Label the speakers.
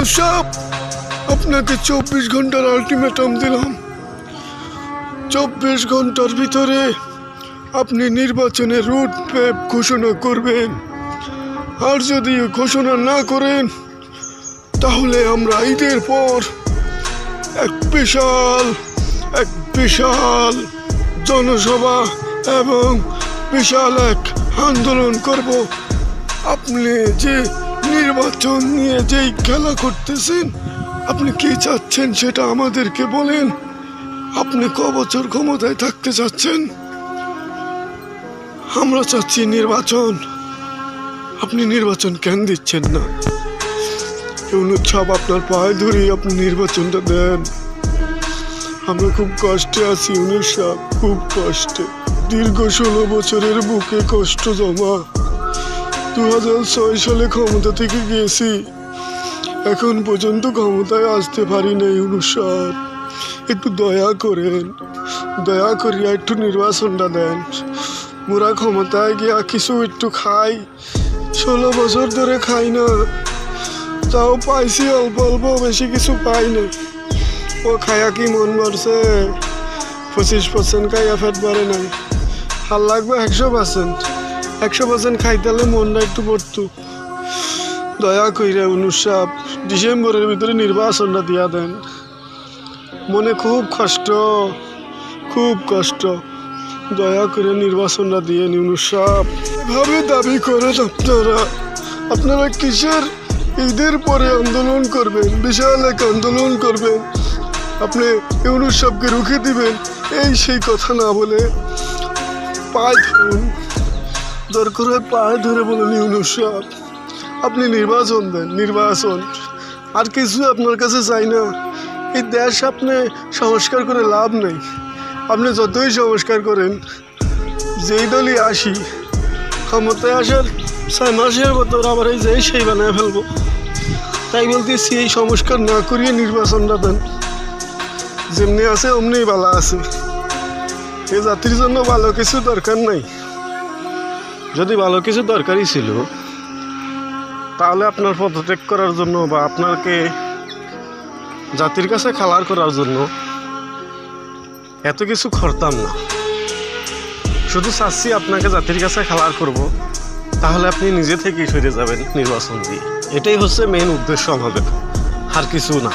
Speaker 1: ইউনুস সাহেব, আপনাকে চব্বিশ ঘণ্টার আলটিমেটাম দিলাম। চব্বিশ ঘণ্টার ভিতরে আপনি নির্বাচনের রুট ম্যাপ ঘোষণা করবেন। আর যদি ঘোষণা না করেন, তাহলে আমরা ঈদের পর এক বিশাল এক বিশাল জনসভা এবং বিশাল এক আন্দোলন করব। আপনি যে নির্বাচন নিয়ে যেই খেলা করতেছেন, আপনি কি চাচ্ছেন সেটা আমাদেরকে বলেন? আপনি ক বছর ক্ষমতায় থাকতে চাচ্ছেন? আমরা চাচ্ছি নির্বাচন। আপনি নির্বাচন কেন দিচ্ছেন না? অনুচ্ছাপ আপনার পায়ে ধরেই আপনি নির্বাচনটা দেন। আমরা খুব কষ্টে আছি অনুচ্ছাপ খুব কষ্টে। দীর্ঘ ষোলো বছরের বুকে কষ্ট জমা। দু হাজার ছয় সালে ক্ষমতা থেকে গিয়েছি। এখন পর্যন্ত ক্ষমতায় আসতে পারি নাই অনুসার একটু দয়া করেন, দয়া করিয়া একটু নির্বাচনটা দেন। মোরা ক্ষমতায় গিয়া কিছু একটু খাই। ষোলো বছর ধরে খাই না। তাও পাইছি অল্প অল্প, বেশি কিছু পাই না ও খায়া কি মন মারছে পঁচিশ পার্সেন্ট খাইয়া ফেট বাড়ে নাই। আর লাগবে একশো পার্সেন্ট একশো পার্সেন্ট খাইতে মনটা একটু পড়তো। দয়া কইরে অনুসাপ ডিসেম্বরের ভিতরে নির্বাচনটা দিয়া দেন। মনে খুব কষ্ট খুব কষ্ট। দয়া করে নির্বাচনটা দিয়ে নিন অনুসাপ এভাবে দাবি করেন আপনারা আপনারা কিসের? ঈদের পরে আন্দোলন করবেন, বিশাল এক আন্দোলন করবেন। আপনি সাহেবকে রুখে দিবেন, এই সেই কথা না বলে পায়ে ধরুন। দরকার হয় পায়ে ধরে বলুন ইউনুস সাহেব আপনি নির্বাচন দেন, নির্বাচন। আর কিছু আপনার কাছে চাই না। এই দেশ আপনি সংস্কার করে লাভ নেই। আপনি যতই সংস্কার করেন, যেই দলই আসি, ক্ষমতায় আসার ছয় মাসের ভেতর আবার এই যেই সেই বানায় ফেলব। তাই বলতেছি, এই সংস্কার না করিয়ে নির্বাচনটা দেন। যেমনি আছে অমনি বালা আছে। এই জাতির জন্য ভালো কিছু দরকার নাই। যদি ভালো কিছু দরকারই ছিল, তাহলে আপনার পদত্যাগ করার জন্য বা আপনাকে জাতির কাছে খালার করার জন্য এত কিছু করতাম না। শুধু চাচ্ছি আপনাকে জাতির কাছে খালার করব, তাহলে আপনি নিজে থেকেই সরে যাবেন নির্বাচন দিয়ে। এটাই হচ্ছে মেন উদ্দেশ্য আমাদের, আর কিছু না।